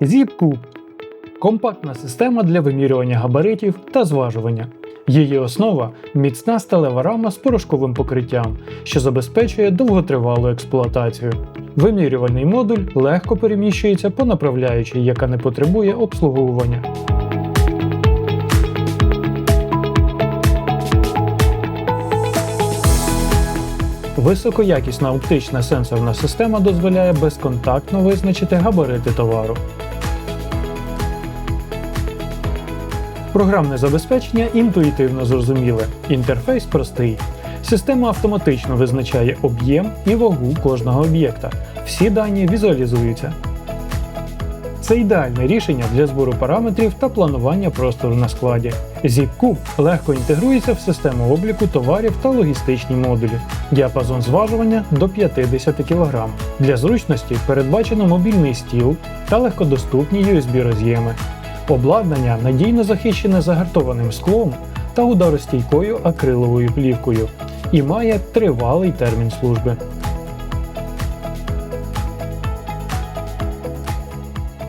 ZipCube компактна система для вимірювання габаритів та зважування. Її основа міцна сталева рама з порошковим покриттям, що забезпечує довготривалу експлуатацію. Вимірювальний модуль легко переміщується по направляючій, яка не потребує обслуговування. Високоякісна оптична сенсорна система дозволяє безконтактно визначити габарити товару. Програмне забезпечення інтуїтивно зрозуміле, інтерфейс простий. Система автоматично визначає об'єм і вагу кожного об'єкта. Всі дані візуалізуються. Це ідеальне рішення для збору параметрів та планування простору на складі. ZipCube легко інтегрується в систему обліку товарів та логістичні модулі. Діапазон зважування до 50 кг. Для зручності передбачено мобільний стіл та легкодоступні USB роз'єми. Обладнання надійно захищене загартованим склом та ударостійкою акриловою плівкою і має тривалий термін служби.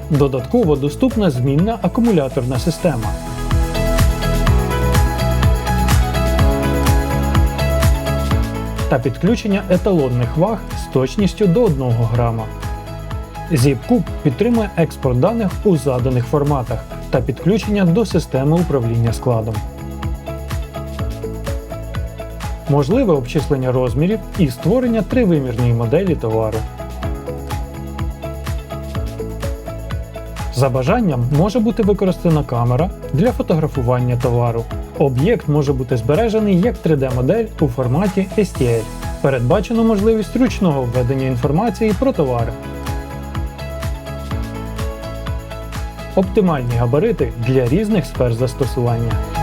Додатково доступна змінна акумуляторна система. Та підключення еталонних ваг з точністю до 1 грама. ZipCube підтримує експорт даних у заданих форматах та підключення до системи управління складом. Можливе обчислення розмірів і створення тривимірної моделі товару. За бажанням може бути використана камера для фотографування товару. Об'єкт може бути збережений як 3D-модель у форматі STL. Передбачено можливість ручного введення інформації про товари. Оптимальні габарити для різних сфер застосування.